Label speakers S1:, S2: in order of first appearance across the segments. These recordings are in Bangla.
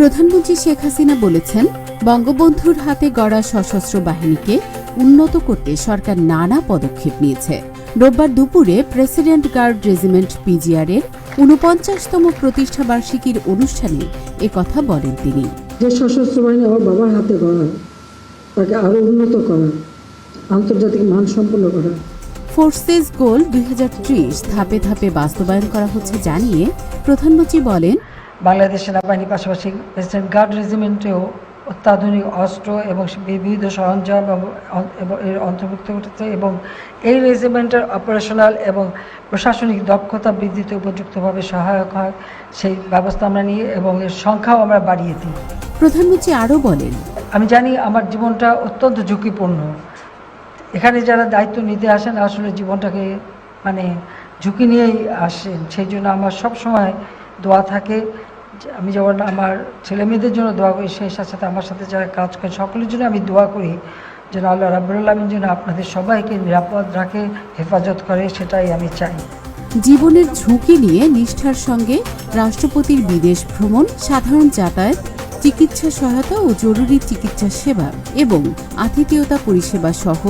S1: প্রধানমন্ত্রী শেখ হাসিনা বলেছেন বঙ্গবন্ধুর হাতে গড়া সশস্ত্র বাহিনীকে উন্নত করতে সরকার নানা পদক্ষেপ নিয়েছে। রোববার দুপুরে প্রেসিডেন্ট গার্ড রেজিমেন্ট পিজিআর এর ঊনপঞ্চাশতম প্রতিষ্ঠা বার্ষিকীর অনুষ্ঠানে একথা বলেন তিনি।
S2: যে সশস্ত্র বাহিনী আমার বাবার হাতে গড়া তাকে আরও উন্নত করা আন্তর্জাতিক মানসম্পন্ন করা।
S1: ফোর্সেস গোল দুই হাজার ত্রিশ ধাপে ধাপে বাস্তবায়ন করা হচ্ছে জানিয়ে প্রধানমন্ত্রী বলেন
S3: বাংলাদেশ সেনাবাহিনীর পাশাপাশি প্রেসিডেন্ট গার্ড রেজিমেন্টেও অত্যাধুনিক অস্ত্র এবং বিবিধ সরঞ্জাম এর অন্তর্ভুক্ত করতে এবং এই রেজিমেন্টের অপারেশনাল এবং প্রশাসনিক দক্ষতা বৃদ্ধিতে উপযুক্তভাবে সহায়ক হয় সেই ব্যবস্থা আমরা নিই এবং এর সংখ্যাও আমরা বাড়িয়ে দিই।
S1: প্রধানমন্ত্রী আরও বলেন
S3: আমি জানি আমার জীবনটা অত্যন্ত ঝুঁকিপূর্ণ। এখানে যারা দায়িত্ব নিতে আসেন আসলে জীবনটাকে মানে ঝুঁকি নিয়েই আসেন সেই জন্য আমার সবসময় দোয়া থাকে। আমি যেমন আমার ছেলে মেয়েদের জন্য দোয়া করি সেই সাথে সাথে আমার সাথে যারা কাজ করে, সকলের জন্য আমি দোয়া করি যেন আল্লাহ রাবুল আলমিন যেন আপনাদের সবাইকে নিরাপদ রাখে, হেফাজত করে, সেটাই আমি চাই।
S1: জীবনের ঝুঁকি নিয়ে নিষ্ঠার সঙ্গে রাষ্ট্রপতির বিদেশ ভ্রমণ, সাধারণ যাতায়াত, চিকিৎসা সহায়তা ও জরুরি চিকিৎসা সেবা এবং আতিথেয়তা পরিষেবা সহ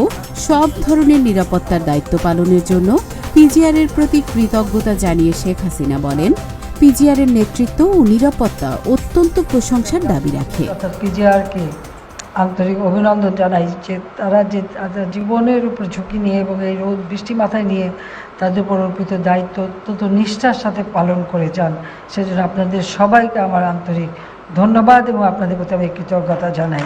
S1: সব ধরনের নিরাপত্তার দায়িত্ব পালনের জন্য পিজিআর এর প্রতি কৃতজ্ঞতা জানিয়ে শেখ হাসিনা বলেন পিজিআর এর নেতৃত্ব ও নিরাপত্তা অত্যন্ত প্রশংসার দাবি রাখে।
S3: পিজিআরকে আন্তরিক অভিনন্দন জানাই যে তারা যে তাদের জীবনের উপর ঝুঁকি নিয়ে এবং এই রোদ, বৃষ্টি মাথায় নিয়ে তাদের উপর অর্পিত দায়িত্ব অত্যন্ত নিষ্ঠার সাথে পালন করে যান। সেজন্য আপনাদের সবাইকে আমার আন্তরিক ধন্যবাদ এবং আপনাদের প্রতি আমি কৃতজ্ঞতা জানাই।